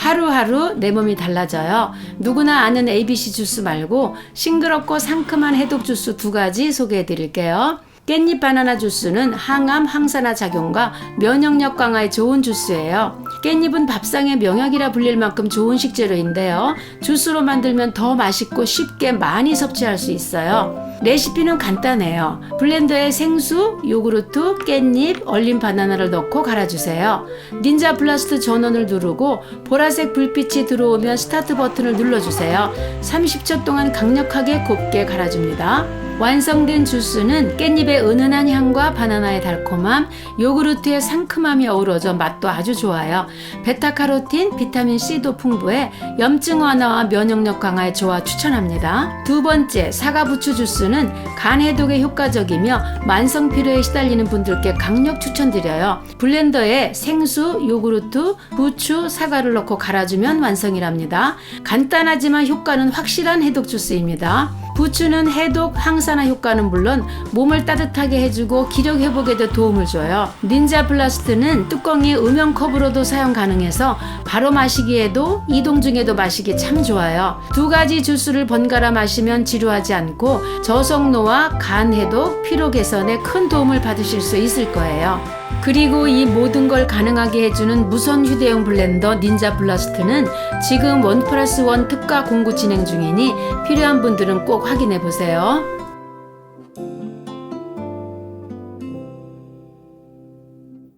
하루하루 내 몸이 달라져요. 누구나 아는 ABC 주스 말고 싱그럽고 상큼한 해독 주스 두 가지 소개해 드릴게요. 깻잎 바나나 주스는 항암, 항산화 작용과 면역력 강화에 좋은 주스예요. 깻잎은 밥상의 명약이라 불릴 만큼 좋은 식재료인데요. 주스로 만들면 더 맛있고 쉽게 많이 섭취할 수 있어요. 레시피는 간단해요. 블렌더에 생수, 요구르트, 깻잎, 얼린 바나나를 넣고 갈아주세요. 닌자 플라스트 전원을 누르고 보라색 불빛이 들어오면 스타트 버튼을 눌러주세요. 30초 동안 강력하게 곱게 갈아줍니다. 완성된 주스는 깻잎의 은은한 향과 바나나의 달콤함, 요구르트의 상큼함이 어우러져 맛도 아주 좋아요. 베타카로틴, 비타민 C도 풍부해 염증 완화와 면역력 강화에 좋아 추천합니다. 두 번째, 사과 부추 주스는 간 해독에 효과적이며 만성 피로에 시달리는 분들께 강력 추천드려요. 블렌더에 생수, 요구르트, 부추, 사과를 넣고 갈아주면 완성이랍니다. 간단하지만 효과는 확실한 해독 주스입니다. 부추는 해독, 항산화 효과는 물론 몸을 따뜻하게 해주고 기력 회복에도 도움을 줘요. 닌자 플라스트는 뚜껑이 음영 컵으로도 사용 가능해서 바로 마시기에도 이동 중에도 마시기 참 좋아요. 두 가지 주스를 번갈아 마시면 지루하지 않고 저속노화, 간 해독, 피로 개선에 큰 도움을 받으실 수 있을 거예요. 그리고 이 모든 걸 가능하게 해주는 무선 휴대용 블렌더 닌자 블라스트는 지금 원 플러스 원 특가 공구 진행 중이니 필요한 분들은 꼭 확인해 보세요.